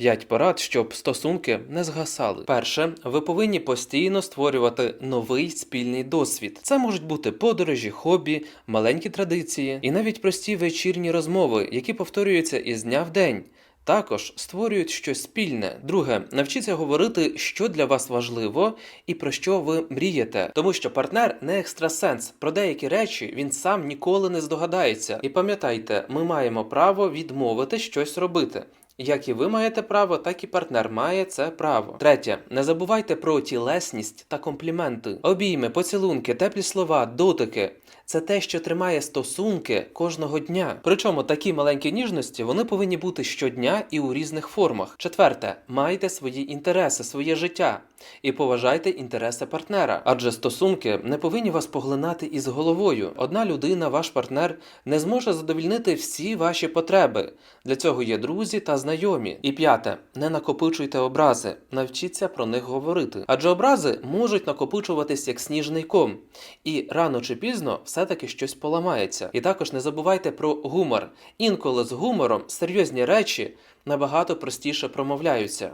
5 порад, щоб стосунки не згасали. Перше, ви повинні постійно створювати новий спільний досвід. Це можуть бути подорожі, хобі, маленькі традиції і навіть прості вечірні розмови, які повторюються із дня в день. Також створюють щось спільне. Друге, навчіться говорити, що для вас важливо і про що ви мрієте, тому що партнер не екстрасенс. Про деякі речі він сам ніколи не здогадається. І пам'ятайте, ми маємо право відмовити щось робити. Як і ви маєте право, так і партнер має це право. Третє, не забувайте про тілесність та компліменти. Обійми, поцілунки, теплі слова, дотики. Це те, що тримає стосунки кожного дня. Причому такі маленькі ніжності вони повинні бути щодня і у різних формах. Четверте, майте свої інтереси, своє життя і поважайте інтереси партнера, адже стосунки не повинні вас поглинати із головою. Одна людина, ваш партнер, не зможе задовільнити всі ваші потреби. Для цього є друзі та знайомі. І п'яте, не накопичуйте образи, навчіться про них говорити. Адже образи можуть накопичуватись як сніжний ком, і рано чи пізно все-таки щось поламається. І також не забувайте про гумор. Інколи з гумором серйозні речі набагато простіше промовляються.